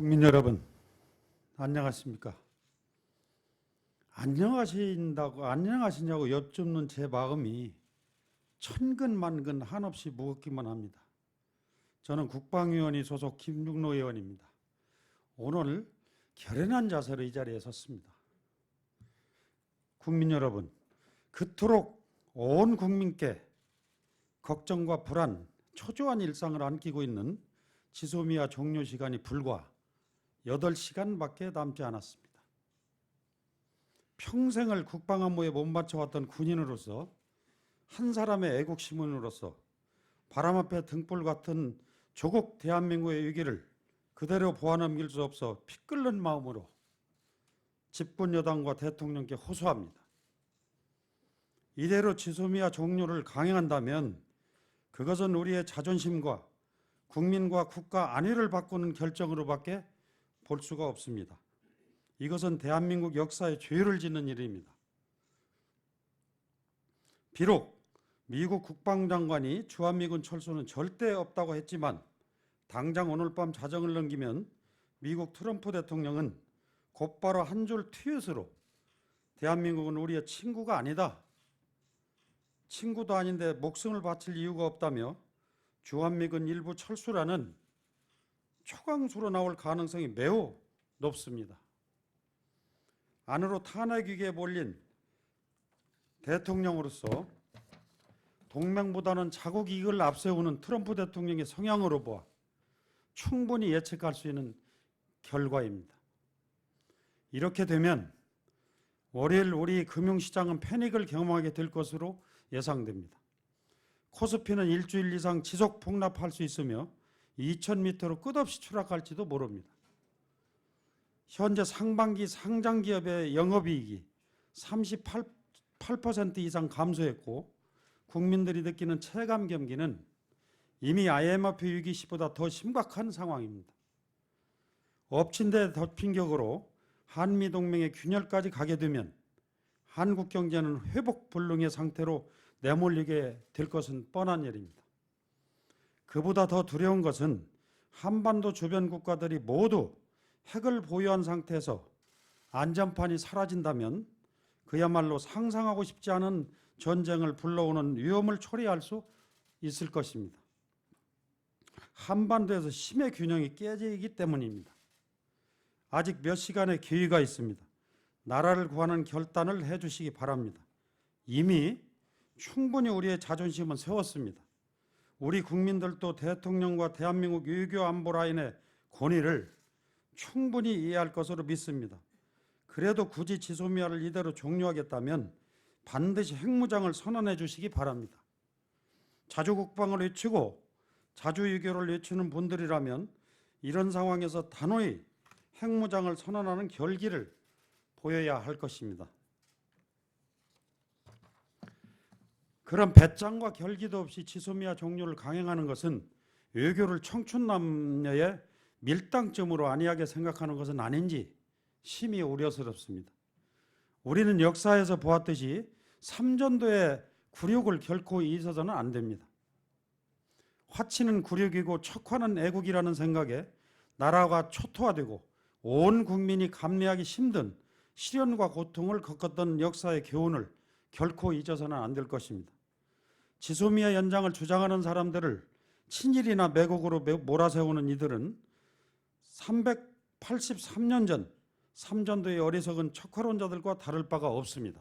국민 여러분, 안녕하십니까? 안녕하신다고 안녕하시냐고 여쭙는 제 마음이 천근만근 한없이 무겁기만 합니다. 저는 국방위원회 소속 김중로 의원입니다. 오늘 결연한 자세로 이 자리에 섰습니다. 국민 여러분, 그토록 온 국민께 걱정과 불안, 초조한 일상을 안기고 있는 지소미아 종료 시간이 불과 8시간밖에 남지 않았습니다. 평생을 국방 안보에 못 맞춰왔던 군인으로서 한 사람의 애국 시민으로서 바람 앞에 등불 같은 조국 대한민국의 위기를 그대로 보아넘길 수 없어 피 끓는 마음으로 집권 여당과 대통령께 호소합니다. 이대로 지소미아 종료를 강행한다면 그것은 우리의 자존심과 국민과 국가 안위를 바꾸는 결정으로밖에 볼 수가 없습니다. 이것은 대한민국 역사에 죄를 짓는 일입니다. 비록 미국 국방장관이 주한미군 철수는 절대 없다고 했지만 당장 오늘 밤 자정을 넘기면 미국 트럼프 대통령은 곧바로 한 줄 트윗으로 대한민국은 우리의 친구가 아니다. 친구도 아닌데 목숨을 바칠 이유가 없다며 주한미군 일부 철수라는 초강수로 나올 가능성이 매우 높습니다. 안으로 탄핵 위기에 몰린 대통령으로서 동맹보다는 자국 이익을 앞세우는 트럼프 대통령의 성향으로 보아 충분히 예측할 수 있는 결과입니다. 이렇게 되면 월요일 우리 금융시장은 패닉을 경험하게 될 것으로 예상됩니다. 코스피는 일주일 이상 지속 폭락할 수 있으며 2,000m로 끝없이 추락할지도 모릅니다. 현재 상반기 상장 기업의 영업이익이 38% 이상 감소했고 국민들이 느끼는 체감 경기는 이미 IMF 위기 시보다 더 심각한 상황입니다. 엎친 데 덮인 격으로 한미 동맹의 균열까지 가게 되면 한국 경제는 회복 불능의 상태로 내몰리게 될 것은 뻔한 일입니다. 그보다 더 두려운 것은 한반도 주변 국가들이 모두 핵을 보유한 상태에서 안전판이 사라진다면 그야말로 상상하고 싶지 않은 전쟁을 불러오는 위험을 초래할 수 있을 것입니다. 한반도에서 힘의 균형이 깨지기 때문입니다. 아직 몇 시간의 기회가 있습니다. 나라를 구하는 결단을 해주시기 바랍니다. 이미 충분히 우리의 자존심은 세웠습니다. 우리 국민들도 대통령과 대한민국 외교 안보 라인의 권위를 충분히 이해할 것으로 믿습니다. 그래도 굳이 지소미아를 이대로 종료하겠다면 반드시 핵무장을 선언해 주시기 바랍니다. 자주 국방을 외치고 자주유교를 외치는 분들이라면 이런 상황에서 단호히 핵무장을 선언하는 결기를 보여야 할 것입니다. 그런 배짱과 결기도 없이 지소미아 종료를 강행하는 것은 외교를 청춘 남녀의 밀당점으로 안이하게 생각하는 것은 아닌지 심히 우려스럽습니다. 우리는 역사에서 보았듯이 삼전도의 굴욕을 결코 잊어서는 안 됩니다. 화치는 굴욕이고 척화는 애국이라는 생각에 나라가 초토화되고 온 국민이 감내하기 힘든 시련과 고통을 겪었던 역사의 교훈을 결코 잊어서는 안 될 것입니다. 지소미아 연장을 주장하는 사람들을 친일이나 매국으로 몰아세우는 이들은 383년 전 삼전도의 어리석은 척화론자들과 다를 바가 없습니다.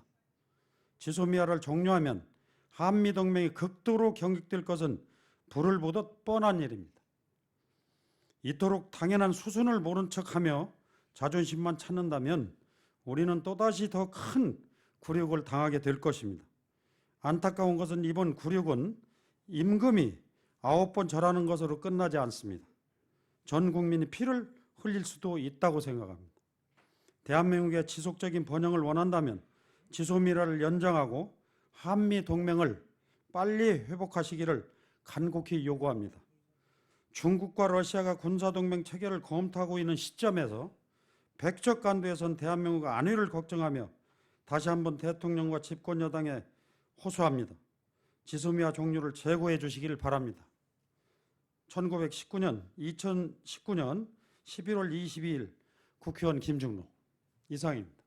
지소미아를 종료하면 한미동맹이 극도로 경직될 것은 불을 보듯 뻔한 일입니다. 이토록 당연한 수순을 모른 척하며 자존심만 찾는다면 우리는 또다시 더 큰 굴욕을 당하게 될 것입니다. 안타까운 것은 이번 굴욕은 임금이 아홉 번 절하는 것으로 끝나지 않습니다. 전 국민이 피를 흘릴 수도 있다고 생각합니다. 대한민국의 지속적인 번영을 원한다면 지소미라를 연장하고 한미 동맹을 빨리 회복하시기를 간곡히 요구합니다. 중국과 러시아가 군사동맹 체결을 검토하고 있는 시점에서 백척간도에선 대한민국 안위를 걱정하며 다시 한번 대통령과 집권 여당에 호소합니다. 지소미아 종류를 제고해 주시기를 바랍니다. 1919년, 2019년 11월 22일 국회의원 김중로 이상입니다.